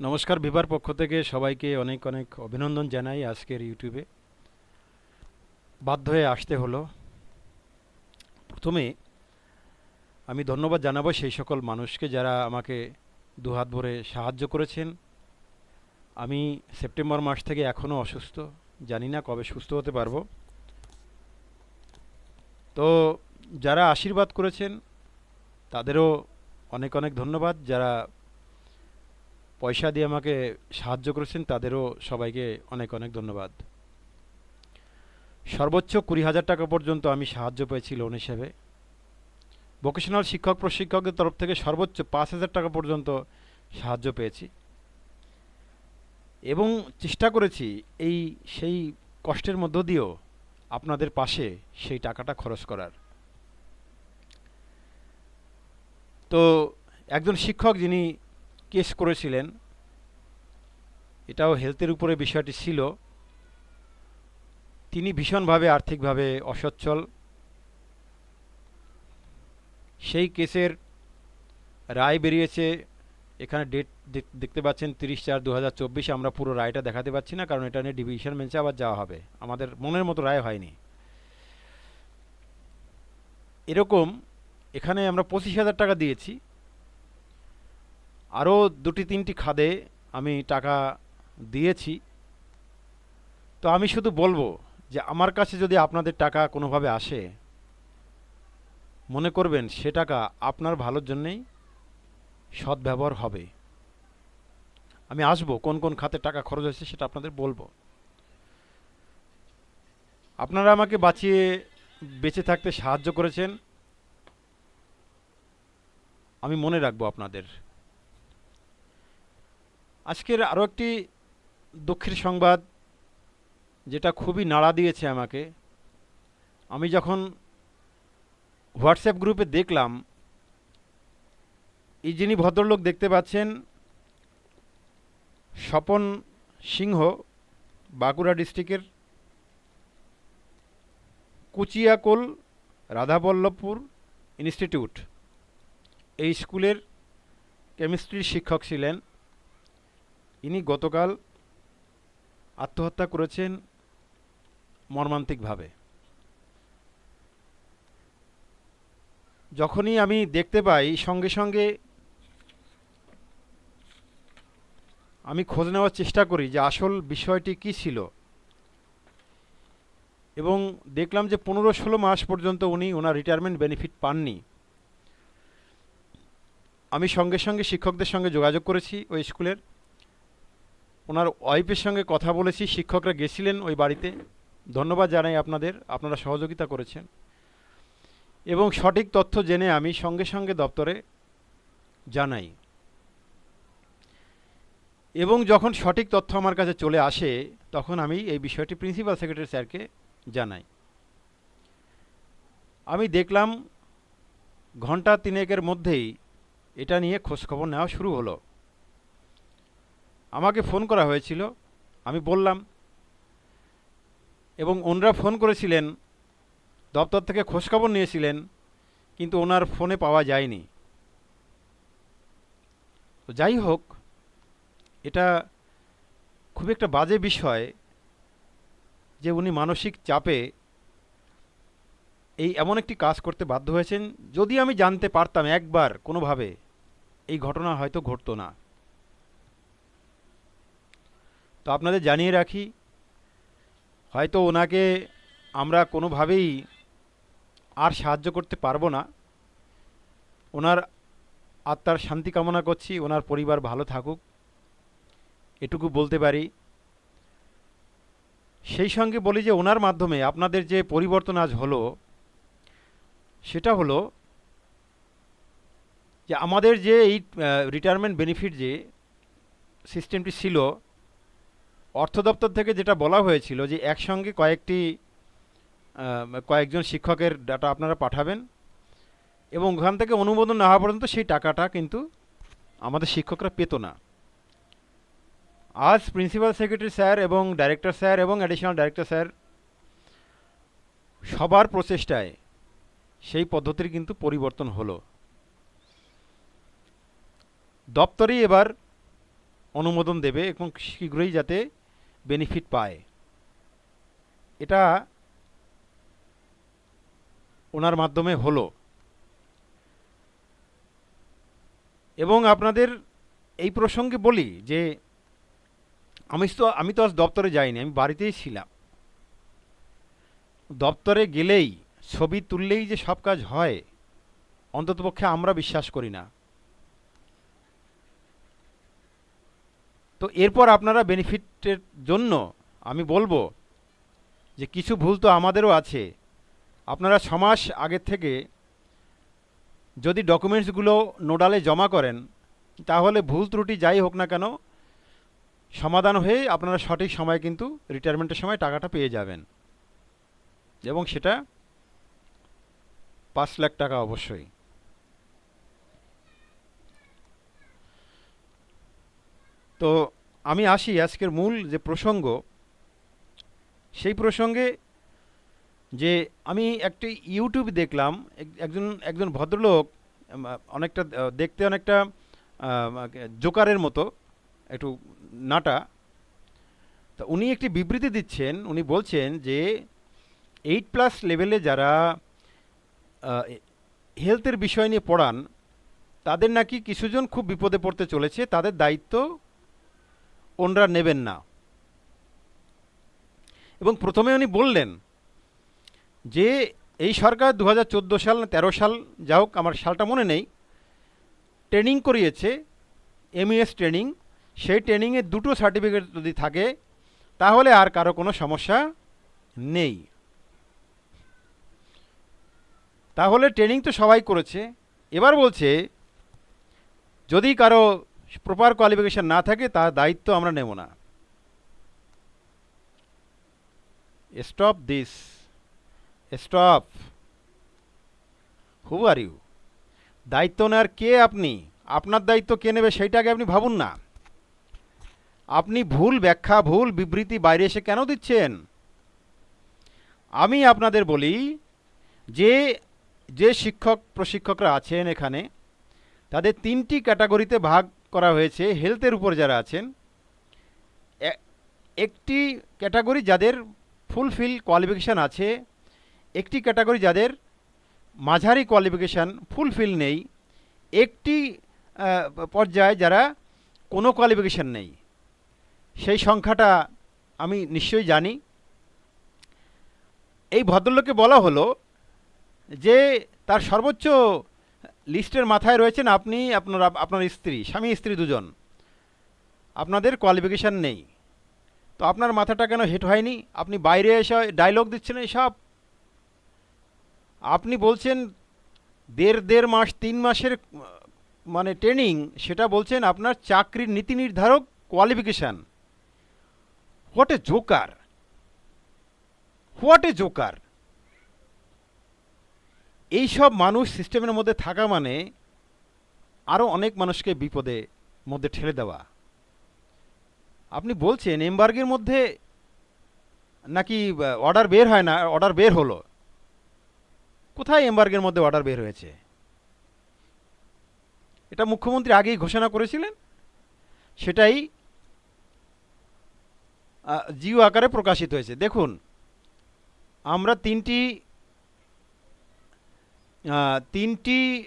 নমস্কার ভিভার পক্ষ থেকে সবাইকে অনেক অনেক অভিনন্দন জানাই আজকের ইউটিউবে। বাধ্য হয়ে আসতে হলো। প্রথমে আমি ধন্যবাদ জানাব সেই সকল মানুষকে যারা আমাকে দুহাত ভরে সাহায্য করেছেন। আমি সেপ্টেম্বর মাস থেকে এখনও অসুস্থ, জানি না কবে সুস্থ হতে পারব। তো যারা আশীর্বাদ করেছেন, তাদেরও অনেক অনেক ধন্যবাদ। যারা পয়সা দিয়ে আমাকে সাহায্য করেছেন, তাদেরও সবাইকে অনেক অনেক ধন্যবাদ। সর্বোচ্চ কুড়ি হাজার টাকা পর্যন্ত আমি সাহায্য পেয়েছি লোন হিসেবে। ভোকেশনাল শিক্ষক প্রশিক্ষকদের তরফ থেকে সর্বোচ্চ পাঁচ হাজার টাকা পর্যন্ত সাহায্য পেয়েছি। এবং চেষ্টা করেছি এই সেই কষ্টের মধ্য দিয়েও আপনাদের পাশে সেই টাকাটা খরচ করার। তো একজন শিক্ষক যিনি কেস করেছিলেন, এটাও হেলথের উপরে বিষয়টি ছিল, তিনি ভীষণভাবে আর্থিকভাবে অসচ্ছল। সেই কেসের রায় বেরিয়েছে, এখানে ডেট দেখতে পাচ্ছেন তিরিশ চার দু আমরা পুরো রায়টা দেখাতে পাচ্ছি না, কারণ এটা নিয়ে ডিভিশন বেঞ্চে আবার যাওয়া হবে। আমাদের মনের মতো রায় হয়নি। এরকম, এখানে আমরা পঁচিশ হাজার টাকা দিয়েছি আরও দুটি তিনটি খাদে আমি টাকা দিয়েছি। তো আমি শুধু বলব যে আমার কাছে যদি আপনাদের টাকা কোনোভাবে আসে, মনে করবেন সে টাকা আপনার ভালোর জন্যেই সদ্ব্যবহার হবে। আমি আসব, কোন কোন খাতে টাকা খরচ হয়েছে সেটা আপনাদের বলব। আপনারা আমাকে বাঁচিয়ে বেঁচে থাকতে সাহায্য করেছেন। আমি মনে রাখব আপনাদের। আজকের আরও একটি দুঃখের সংবাদ যেটা খুবই নাড়া দিয়েছে আমাকে। আমি যখন হোয়াটসঅ্যাপ গ্রুপে দেখলাম, এই যিনি ভদ্রলোক দেখতে পাচ্ছেন, স্বপন সিংহ, বাঁকুড়া ডিস্ট্রিক্টের কুচিয়াকোল, রাধাবল্লভপুর ইনস্টিটিউট। এই স্কুলের কেমিস্ট্রির শিক্ষক ছিলেন। ইনি গতকাল আত্মহত্যা করেছেন মর্মান্তিকভাবে। যখনই আমি দেখতে পাই, সঙ্গে সঙ্গে আমি খোঁজ নেওয়ার চেষ্টা করি যে আসল বিষয়টি কি ছিল। এবং দেখলাম যে পনেরো ষোলো মাস পর্যন্ত উনি ওনার রিটায়ারমেন্ট বেনিফিট পাননি। আমি সঙ্গে সঙ্গে শিক্ষকদের সঙ্গে যোগাযোগ করেছি ওই স্কুলের। ওনার ওয়াইফের সঙ্গে কথা বলেছি, শিক্ষকরা গেছিলেন ওই বাড়িতে। ধন্যবাদ জানাই আপনাদের, আপনারা সহযোগিতা করেছেন। এবং সঠিক তথ্য জেনে আমি সঙ্গে সঙ্গে দপ্তরে জানাই। এবং যখন সঠিক তথ্য আমার কাছে চলে আসে, তখন আমি এই বিষয়টি প্রিন্সিপাল সেক্রেটারি স্যারকে জানাই। আমি দেখলাম ঘণ্টা তিনেকের মধ্যেই এটা নিয়ে খোঁজখবর নেওয়া শুরু হলো। আমাকে ফোন করা হয়েছিল। আমি বললাম, এবং ওনারা ফোন করেছিলেন, দপ্তর থেকে খোঁজখবর নিয়েছিলেন, কিন্তু ওনার ফোনে পাওয়া যায়নি। তো যাই হোক, এটা খুব একটা বাজে বিষয় যে উনি মানসিক চাপে এই এমন একটি কাজ করতে বাধ্য হয়েছেন। যদি আমি জানতে পারতাম একবার কোনোভাবে, এই ঘটনা হয়তো ঘটতো না। তো আপনাদের জানিয়ে রাখি, হয়তো ওনাকে আমরা কোনোভাবেই আর সাহায্য করতে পারব না। ওনার আত্মার শান্তি কামনা করছি, ওনার পরিবার ভালো থাকুক, এটুকু বলতে পারি। সেই সঙ্গে বলি যে, ওনার মাধ্যমে আপনাদের যে পরিবর্তন আজ হলো, সেটা হলো যে, আমাদের যে এই রিটায়ারমেন্ট বেনিফিট যে সিস্টেমটি ছিল অর্থ দপ্তর থেকে যেটা বলা হয়েছিল যে একসঙ্গে কয়েকটি কয়েকজন শিক্ষকের ডাটা আপনারা পাঠাবেন এবং ওখান থেকে অনুমোদন না হওয়া পর্যন্ত সেই টাকাটা কিন্তু আমাদের শিক্ষকরা পেত না। আজ প্রিন্সিপাল সেক্রেটারি স্যার এবং ডাইরেক্টর স্যার এবং অ্যাডিশনাল ডাইরেক্টর স্যার সবার প্রচেষ্টায় সেই পদ্ধতির কিন্তু পরিবর্তন হলো। দপ্তরেই এবার অনুমোদন দেবে এবং শীঘ্রই যাতে বেনিফিট পায়। এটা ওনার মাধ্যমে হলো। এবং আপনাদের এই প্রসঙ্গে বলি যে, আমি তো আমি তো আজ দপ্তরে যাইনি, আমি বাড়িতেই ছিলাম। দপ্তরে গেলেই, ছবি তুললেই যে সব কাজ হয়, অন্ততপক্ষে আমরা বিশ্বাস করি না। তো এরপর আপনারা বেনিফিটের জন্য আমি বলব যে কিছু ভুল তো আমাদেরও আছে। আপনারা ছমাস আগের থেকে যদি ডকুমেন্টসগুলো নোডালে জমা করেন, তাহলে ভুল ত্রুটি যাই হোক না কেন, সমাধান হয়ে আপনারা সঠিক সময় কিন্তু রিটায়ারমেন্টের সময় টাকাটা পেয়ে যাবেন। এবং সেটা পাঁচ লাখ টাকা অবশ্যই। তো আমি আসি আজকের মূল যে প্রসঙ্গ, সেই প্রসঙ্গে যে আমি একটি ইউটিউব দেখলাম, এক- একজন একজন ভদ্রলোক অনেকটা দেখতে অনেকটা জোকারের মতো, একটু নাটা। তা উনি একটি বিবৃতি দিচ্ছেন, উনি বলছেন যে এইট প্লাস লেভেলে যারা হেলথের বিষয় নিয়ে পড়ান, তাদের নাকি কিছুজন খুব বিপদে পড়তে চলেছে, তাদের দায়িত্ব ওনরা নেবেন না। এবং প্রথমে উনি বললেন যে, এই সরকার দু হাজার চোদ্দ সাল না তেরো সাল, যা হোক, আমার সালটা মনে নেই, ট্রেনিং করিয়েছে এমইএস ট্রেনিং, সেই ট্রেনিংয়ে দুটো সার্টিফিকেট যদি থাকে, তাহলে আর কারও কোনো সমস্যা নেই। তাহলে ট্রেনিং তো সবাই করেছে। এবার বলছে, যদি কারও প্রপার কোয়ালিফিকেশান না থাকে, তার দায়িত্ব আমরা নেব না। Stop this stop who are you দায়িত্ব নেওয়ার কে আপনি? আপনার দায়িত্ব কে নেবে সেইটাকে আপনি ভাবুন না। আপনি ভুল ব্যাখ্যা, ভুল বিবৃতি বাইরে এসে কেন দিচ্ছেন? আমি আপনাদের বলি যে যে শিক্ষক, প্রশিক্ষকরা আছেন এখানে, তাদের তিনটি ক্যাটাগরিতে ভাগ করা হয়েছে হেলথের উপর যারা আছেন একটি ক্যাটাগরি যাদের ফুলফিল কোয়ালিফিকেশান আছে, একটি ক্যাটাগরি যাদের মাঝারি কোয়ালিফিকেশান ফুলফিল নেই, একটি পর্যায়ে যারা কোনো কোয়ালিফিকেশান নেই। সেই সংখ্যাটা আমি নিশ্চয়ই জানি। এই ভদ্রলোককে বলা হলো যে তার সর্বোচ্চ লিস্টের মাথায় রয়েছেন আপনি, আপনার আপনার স্ত্রী, স্বামী, স্ত্রী দুজন। আপনাদের কোয়ালিফিকেশান নেই। তো আপনার মাথাটা কেন হেট হয়নি? আপনি বাইরে এসে ডায়লগ দিচ্ছেন সব আপনি বলছেন দেড় দেড় মাস, তিন মাসের মানে ট্রেনিং সেটা বলছেন আপনার চাকরির নীতি নির্ধারক qualification what a joker what a joker এইসব মানুষ সিস্টেমের মধ্যে থাকা মানে আরও অনেক মানুষকে বিপদে মধ্যে ঠেলে দেওয়া। আপনি বলছেন এমবার্গের মধ্যে নাকি অর্ডার বের হয় না অর্ডার বের হলো। কোথায় এমবার্গের মধ্যে অর্ডার বের হয়েছে? এটা মুখ্যমন্ত্রী আগেই ঘোষণা করেছিলেন। সেটাই জিও আকারে প্রকাশিত হয়েছে। দেখুন, আমরা তিনটি তিনটি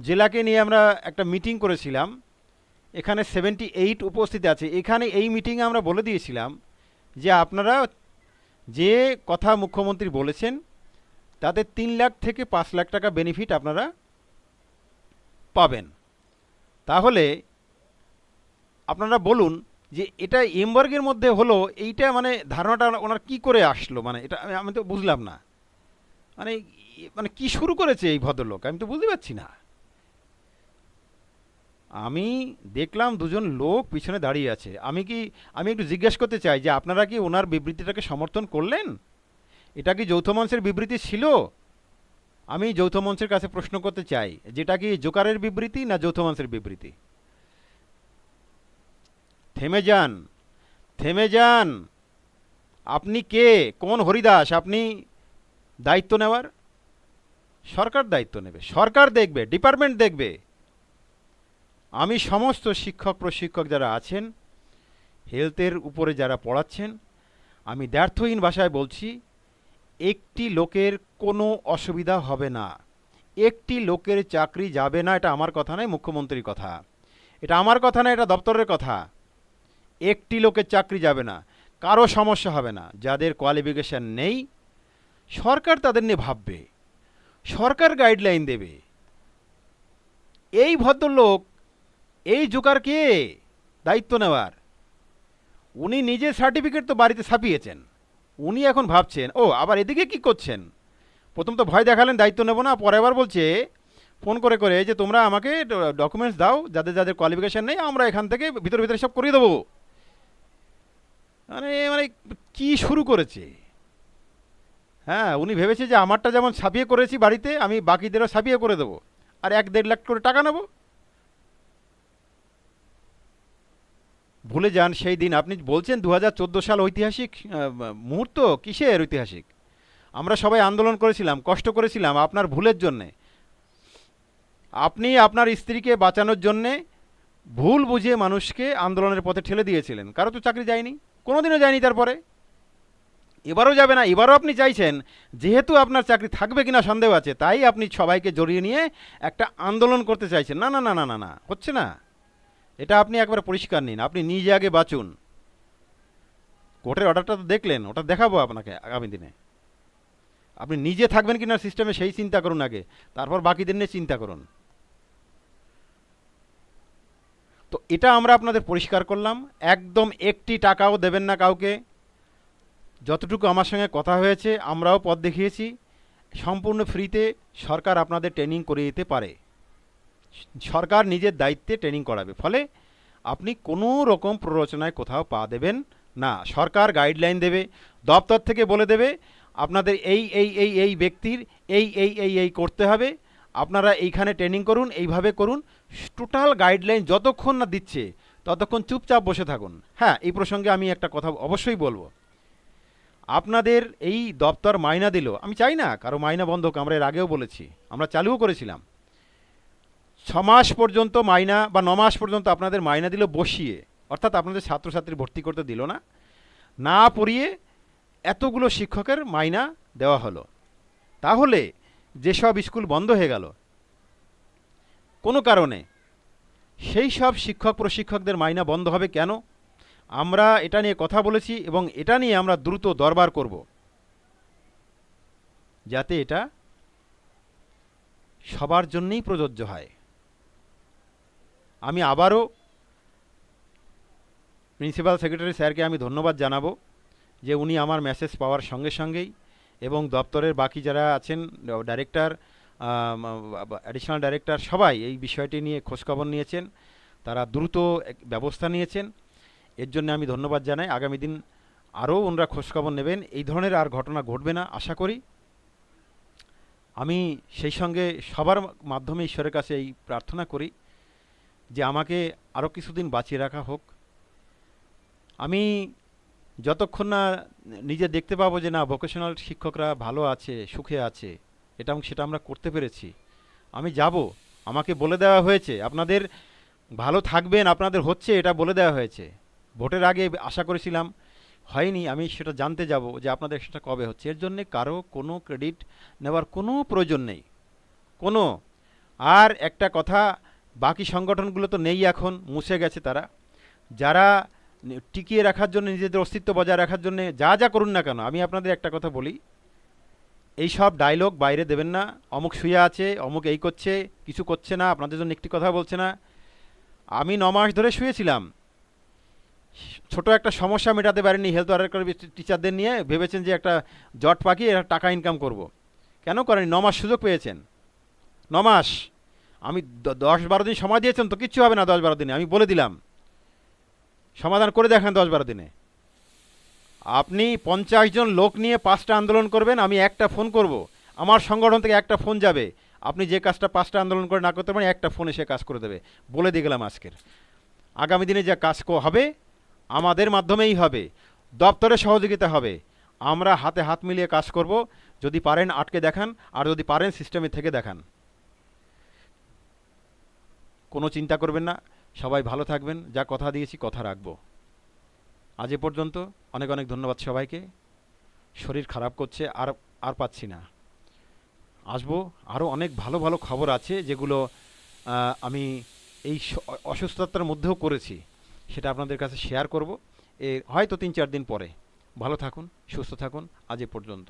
জেলাকে নিয়ে আমরা একটা মিটিং করেছিলাম। এখানে সেভেন্টি এইট উপস্থিত আছে। এখানে এই মিটিংয়ে আমরা বলে দিয়েছিলাম যে আপনারা যে কথা মুখ্যমন্ত্রী বলেছেন, তাতে তিন লাখ থেকে পাঁচ লাখ টাকা বেনিফিট আপনারা পাবেন। তাহলে আপনারা বলুন যে এটা এমবার্গের মধ্যে হলো, এইটা মানে ধারণাটা ওনার কি করে আসলো? মানে এটা আমি- তো বুঝলাম না। মানে মানে কি শুরু করেছে এই ভদ্রলোক? আমি তো বুঝতে পারছি না। আমি দেখলাম দুজন লোক পিছনে দাঁড়িয়ে আছে। আমি কি, আমি একটু জিজ্ঞেস করতে চাই যে আপনারা কি ওনার বিবৃতিটাকে সমর্থন করলেন? এটা কি যৌথ মঞ্চের বিবৃতি ছিল? আমি যৌথ মঞ্চের কাছে প্রশ্ন করতে চাই, যেটা কি জোকারের বিবৃতি না যৌথ মঞ্চের বিবৃতি? থেমে যান থেমে যান। আপনি কে? কোন হরিদাস? আপনি দায়িত্ব নেওয়ার? সরকার দায়িত্ব নেবে। সরকার দেখবে, ডিপার্টমেন্ট দেখবে। আমি সমস্ত শিক্ষক, প্রশিক্ষক যারা আছেন, হেলথের উপরে যারা পড়াচ্ছেন, আমি দ্ব্যর্থহীন ভাষায় বলছি, একটি লোকের কোনো অসুবিধা হবে না। একটি লোকের চাকরি যাবে না, এটা আমার কথা নয়, মুখ্যমন্ত্রীর কথা। এটা আমার কথা না এটা দপ্তরের কথা। একটি লোকের চাকরি যাবে না, কারও সমস্যা হবে না। যাদের কোয়ালিফিকেশান নেই, সরকার তাদের নিয়ে ভাববে। সরকার গাইডলাইন দেবে। এই ভদ্রলোক, এই জোকার কে? দায়িত্ব নেওয়ার। উনি নিজে সার্টিফিকেট তো বাড়িতে ছাপিয়েছেন। উনি এখন ভাবছেন, ও, আবার এদিকে কি করছেন? প্রথম তো ভয় দেখালেন, দায়িত্ব নেব না। পরে আবার বলছে, ফোন করে করে যে তোমরা আমাকে ডকুমেন্টস দাও, যাদের যাদের কোয়ালিফিকেশান নেই, আমরা এখান থেকে ভিতরে ভিতরে সব করিয়ে দেবো। মানে মানে কী শুরু করেছে? হ্যাঁ উনি ভেবেছে যে আমারটা যেমন ছাপিয়ে করেছি বাড়িতে, আমি বাকিদেরও ছাপিয়ে করে দেবো। আর এক দেড় লাখ করে টাকা নেব। ভুলে যান সেই দিন। আপনি বলছেন দু হাজার চোদ্দ সাল ঐতিহাসিক মুহূর্ত? কিসের ঐতিহাসিক? আমরা সবাই আন্দোলন করেছিলাম, কষ্ট করেছিলাম আপনার ভুলের জন্যে। আপনি আপনার স্ত্রীকে বাঁচানোর জন্যে ভুল বুঝিয়ে মানুষকে আন্দোলনের পথে ঠেলে দিয়েছিলেন। কারও তো চাকরি যায়নি, কোনোদিনও যায়নি তারপরে। এবারও যাবে না, এবারও আপনি চাইছেন, যেহেতু আপনার চাকরি থাকবে কিনা সন্দেহ আছে, তাই আপনি সবাইকে জড়িয়ে নিয়ে একটা আন্দোলন করতে চাইছেন। না না না না না না, হচ্ছে না। এটা আপনি একবার পরিষ্কার নিন, আপনি নিজে আগে বাঁচুন। কোর্টের অর্ডারটা তো দেখলেন, ওটা দেখাবো আপনাকে আগামী দিনে। আপনি নিজে থাকবেন কি না সিস্টেমে সেই চিন্তা করুন আগে, তারপর বাকিদের নিয়ে চিন্তা করুন। তো এটা আমরা আপনাদের পরিষ্কার করলাম, একদম একটি টাকাও দেবেন না কাউকে। যতটুকু আমার সঙ্গে কথা হয়েছে, আমরাও পথ দেখিয়েছি। সম্পূর্ণ ফ্রিতে সরকার আপনাদের ট্রেনিং করে দিতে পারে। সরকার নিজের দায়িত্বে ট্রেনিং করাবে। ফলে আপনি কোনো রকম প্ররোচনায় কোথাও পা দেবেন না। সরকার গাইডলাইন দেবে, দপ্তর থেকে বলে দেবে, আপনাদের এই এই এই এই ব্যক্তির এই এই এই এই করতে হবে। আপনারা এইখানে ট্রেনিং করুন, এইভাবে করুন। টোটাল গাইডলাইন যতক্ষণ না দিচ্ছে, ততক্ষণ চুপচাপ বসে থাকুন। হ্যাঁ এই প্রসঙ্গে আমি একটা কথা অবশ্যই বলব। আপনাদের এই দপ্তর মাইনা দিল। আমি চাই না কারও মাইনা বন্ধ আমরা এর আগেও বলেছি। আমরা চালুও করেছিলাম। ছ মাস পর্যন্ত মাইনা বা ন মাস পর্যন্ত আপনাদের মাইনা দিল বসিয়ে। অর্থাৎ আপনাদের ছাত্রছাত্রী ভর্তি করতে দিল না। না পড়িয়ে এতগুলো শিক্ষকের মাইনা দেওয়া হলো। তাহলে যেসব স্কুল বন্ধ হয়ে গেল, কোনো কারণে সেই সব শিক্ষক প্রশিক্ষকদের মাইনা বন্ধ হবে কেন? আমরা এটা নিয়ে কথা বলেছি এবং এটা নিয়ে আমরা দ্রুত দরবার করব। যাতে এটা সবার জন্যেই প্রযোজ্য হয়। আমি আবারও প্রিন্সিপাল সেক্রেটারি স্যারকে আমি ধন্যবাদ জানাব যে উনি আমার মেসেজ পাওয়ার সঙ্গে সঙ্গেই এবং দপ্তরের বাকি যারা আছেন, ডাইরেক্টর অ্যাডিশনাল ডাইরেক্টর, সবাই এই বিষয়টি নিয়ে খোঁজখবর নিয়েছেন। তারা দ্রুত ব্যবস্থা নিয়েছেন। এর জন্য আমি ধন্যবাদ জানাই। আগামী দিন আরও ওনারা খোঁজখবর নেবেন। এই ধরনের আর ঘটনা ঘটবে না, আশা করি। আমি সেই সঙ্গে সবার মাধ্যমে ঈশ্বরের কাছে এই প্রার্থনা করি যে আমাকে আরও কিছুদিন বাঁচিয়ে রাখা হোক। আমি যতক্ষণ না নিজে দেখতে পাবো যে না ভোকেশনাল শিক্ষকরা ভালো আছে, সুখে আছে, এটা সেটা আমরা করতে পেরেছি। আমি যাব। আমাকে বলে দেওয়া হয়েছে। আপনাদের ভালো থাকবেন, আপনাদের হচ্ছে, এটা বলে দেওয়া হয়েছে। ভোটের আগে আশা করেছিলাম, হয়নি, আমি সেটা জানতে যাব যে আপনাদের সেটা কবে হচ্ছে। এর জন্যে কারও কোনো ক্রেডিট নেওয়ার কোনো প্রয়োজন নেই। কোনো। আর একটা কথা, বাকি সংগঠনগুলো তো নেই এখন, মুছে গেছে তারা। যারা টিকিয়ে রাখার জন্য, নিজেদের অস্তিত্ব বজায় রাখার জন্য যা যা করুন না কেন, আমি আপনাদের একটা কথা বলি। এই সব ডায়লগ বাইরে দেবেন না। অমুক শুয়ে আছে, অমুক এই করছে, কিছু করছে না, আপনাদের জন্য একটি কথা বলছে না। আমি ন মাস ধরে শুয়েছিলাম। ছোট একটা সমস্যা মেটাতে পারেনি হেলথ ওয়ার্কার টিচারদের নিয়ে। ভেবেছেন যে একটা জট পাকিয়ে টাকা ইনকাম করব। কেন করেনি? ন মাস সুযোগ পেয়েছেন। ন মাস। আমি দশ বারো দিন সময় দিয়েছেন তো কিচ্ছু হবে না দশ বারো দিনে। আমি বলে দিলাম। সমাধান করে দেখেন দশ বারো দিনে। আপনি পঞ্চাশ জন লোক নিয়ে পাঁচটা আন্দোলন করবেন, আমি একটা ফোন করব। আমার সংগঠন থেকে একটা ফোন যাবে। আপনি যে কাজটা পাঁচটা আন্দোলন করে না করতে পারেন, একটা ফোনে সে কাজ করে দেবে। বলে দিয়ে গেলাম আজকের। আগামী দিনে যা কাজ হবে আমাদের মাধ্যমেই হবে। দপ্তরে সহযোগিতা হবে। আমরা হাতে হাত মিলিয়ে কাজ করব। যদি পারেন আটকে দেখান, আর যদি পারেন সিস্টেমে থেকে দেখান। কোনো চিন্তা করবেন না। সবাই ভালো থাকবেন। যা কথা দিয়েছি কথা রাখব। আজ এ পর্যন্ত অনেক অনেক ধন্যবাদ সবাইকে। শরীর খারাপ করছে, আর আর পাচ্ছি না। আসব। আরও অনেক ভালো ভালো খবর আছে যেগুলো আমি এই অসুস্থতার মধ্যেও করেছি। সেটা আপনাদের কাছে শেয়ার করব। এ হয়তো তিন চার দিন পরে। ভালো থাকুন, সুস্থ থাকুন। আজ এ পর্যন্ত।